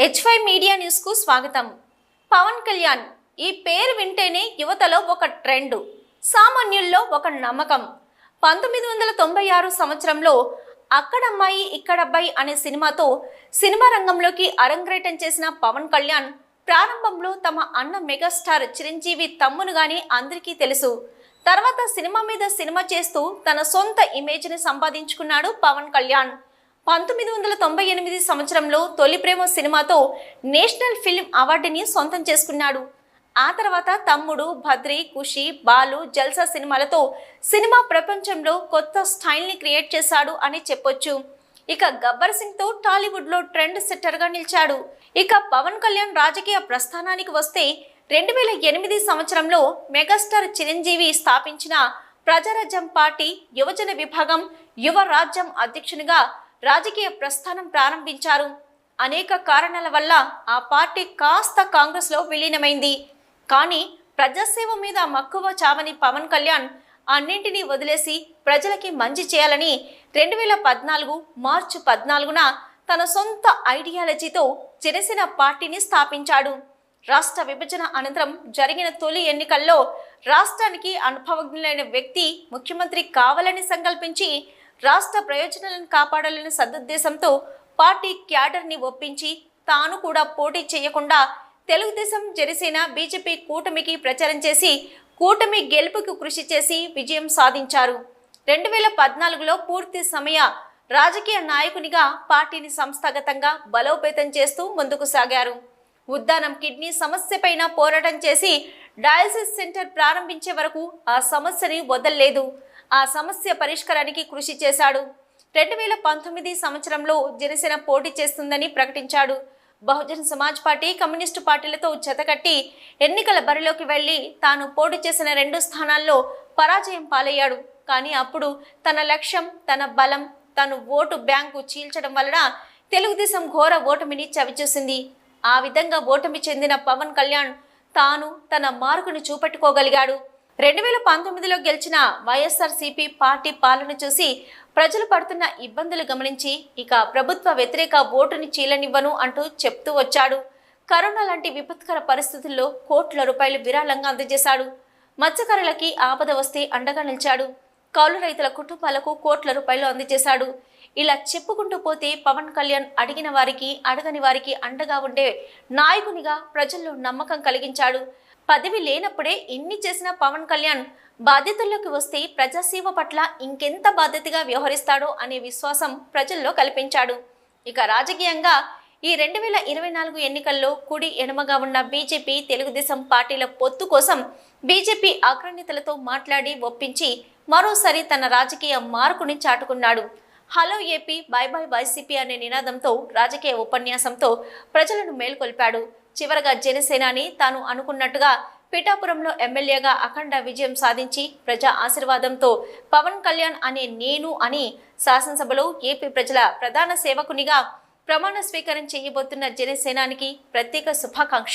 H five media న్యూస్కు స్వాగతం. పవన్ కళ్యాణ్ ఈ పేరు వింటేనే యువతలో ఒక ట్రెండ్ సామాన్యుల్లో ఒక నమ్మకం. పంతొమ్మిది వందల తొంభై ఆరు సంవత్సరంలో అక్కడమ్మాయి ఇక్కడబ్బాయి అనే సినిమాతో సినిమా రంగంలోకి అరంగేటం చేసిన పవన్ కళ్యాణ్ ప్రారంభంలో తమ అన్న మెగాస్టార్ చిరంజీవి తమ్మునుగానే అందరికీ తెలుసు. తర్వాత సినిమా మీద సినిమా చేస్తూ తన సొంత ఇమేజ్ని సంపాదించుకున్నాడు పవన్ కళ్యాణ్. పంతొమ్మిది వందల తొంభై ఎనిమిది సంవత్సరంలో తొలి ప్రేమ సినిమాతో నేషనల్ ఫిల్మ్ అవార్డుని సొంతం చేసుకున్నాడు. ఆ తర్వాత తమ్ముడు భద్రి ఖుషి బాలు జల్సా సినిమాలతో సినిమా ప్రపంచంలో కొత్త స్టైల్ని క్రియేట్ చేశాడు అని చెప్పొచ్చు. ఇక గబ్బర్ సింగ్తో టాలీవుడ్లో ట్రెండ్ సెట్టర్గా నిలిచాడు. ఇక పవన్ కళ్యాణ్ రాజకీయ ప్రస్థానానికి వస్తే రెండు వేల ఎనిమిది సంవత్సరంలో మెగాస్టార్ చిరంజీవి స్థాపించిన ప్రజారాజ్యం పార్టీ యువజన విభాగం యువ రాజ్యం అధ్యక్షునిగా రాజకీయ ప్రస్థానం ప్రారంభించారు. అనేక కారణాల వల్ల ఆ పార్టీ కాస్త కాంగ్రెస్లో విలీనమైంది. కానీ ప్రజాసేవ మీద మక్కువ చావని పవన్ కళ్యాణ్ అన్నింటినీ వదిలేసి ప్రజలకి మంచి చేయాలని రెండు వేల పద్నాలుగు మార్చి పద్నాలుగున తన సొంత ఐడియాలజీతో జనసేన పార్టీని స్థాపించాడు. రాష్ట్ర విభజన అనంతరం జరిగిన తొలి ఎన్నికల్లో రాష్ట్రానికి అనుభవజ్ఞులైన వ్యక్తి ముఖ్యమంత్రి కావాలని సంకల్పించి రాష్ట్ర ప్రయోజనాలను కాపాడాలనే సదుద్దేశంతో పార్టీ క్యాడర్ని ఒప్పించి తాను కూడా పోటీ చేయకుండా తెలుగుదేశం జనసేన బీజేపీ కూటమికి ప్రచారం చేసి కూటమి గెలుపుకు కృషి చేసి విజయం సాధించారు. రెండు వేల పద్నాలుగులో పూర్తి సమయ రాజకీయ నాయకునిగా పార్టీని సంస్థాగతంగా బలోపేతం చేస్తూ ముందుకు సాగారు. ఉద్దానం కిడ్నీ సమస్యపైన పోరాటం చేసి డయాలసిస్ సెంటర్ ప్రారంభించే వరకు ఆ సమస్యని వదల్లేదు. ఆ సమస్య పరిష్కారానికి కృషి చేశాడు. రెండు వేల పంతొమ్మిది సంవత్సరంలో జనసేన పోటీ చేస్తుందని ప్రకటించాడు. బహుజన్ సమాజ్ పార్టీ కమ్యూనిస్టు పార్టీలతో జతకట్టి ఎన్నికల బరిలోకి వెళ్ళి తాను పోటీ చేసిన రెండు స్థానాల్లో పరాజయం పాలయ్యాడు. కానీ అప్పుడు తన లక్ష్యం తన బలం తను ఓటు బ్యాంకు చీల్చడం వలన తెలుగుదేశం ఘోర ఓటమిని చవిచూసింది. ఆ విధంగా ఓటమి చెందిన పవన్ కళ్యాణ్ తాను తన మార్కును చూపెట్టుకోగలిగాడు. రెండు వేల పంతొమ్మిదిలో గెలిచిన వైఎస్ఆర్సీపీ పార్టీ పాలన చూసి ప్రజలు పడుతున్న ఇబ్బందులు గమనించి ఇక ప్రభుత్వ వ్యతిరేక ఓటుని చీలనివ్వను అంటూ చెప్తూ వచ్చాడు. కరోనా లాంటి విపత్కర పరిస్థితుల్లో కోట్ల రూపాయలు విరాళంగా అందజేశాడు. మత్స్యకారులకి ఆపద వస్తే అండగా నిలిచాడు. కౌలు రైతుల కుటుంబాలకు కోట్ల రూపాయలు అందజేశాడు. ఇలా చెప్పుకుంటూ పోతే పవన్ కళ్యాణ్ అడిగిన వారికి అడగని వారికి అండగా ఉండే నాయకునిగా ప్రజల్లో నమ్మకం కలిగించాడు. పదవి లేనప్పుడే ఇన్ని చేసిన పవన్ కళ్యాణ్ బాధ్యతల్లోకి వస్తే ప్రజాసేవ పట్ల ఇంకెంత బాధ్యతగా వ్యవహరిస్తాడో అనే విశ్వాసం ప్రజల్లో కల్పించాడు. ఇక రాజకీయంగా ఈ రెండు వేల ఇరవై నాలుగు ఎన్నికల్లో కుడి ఎడమగా ఉన్న బీజేపీ తెలుగుదేశం పార్టీల పొత్తు కోసం బీజేపీ అగ్రనేతలతో మాట్లాడి ఒప్పించి మరోసారి తన రాజకీయ మార్కుని చాటుకున్నాడు. Hello A P bye bye Y C P అనే నినాదంతో రాజకీయ ఉపన్యాసంతో ప్రజలను మేల్కొల్పాడు. చివరగా జనసేనాని తాను అనుకున్నట్టుగా పిఠాపురంలో ఎమ్మెల్యేగా అఖండ విజయం సాధించి ప్రజా ఆశీర్వాదంతో పవన్ కళ్యాణ్ అనే నేను అని శాసనసభలో ఏపీ ప్రజల ప్రధాన సేవకునిగా ప్రమాణ స్వీకారం చేయబోతున్న జనసేనానికి ప్రత్యేక శుభాకాంక్ష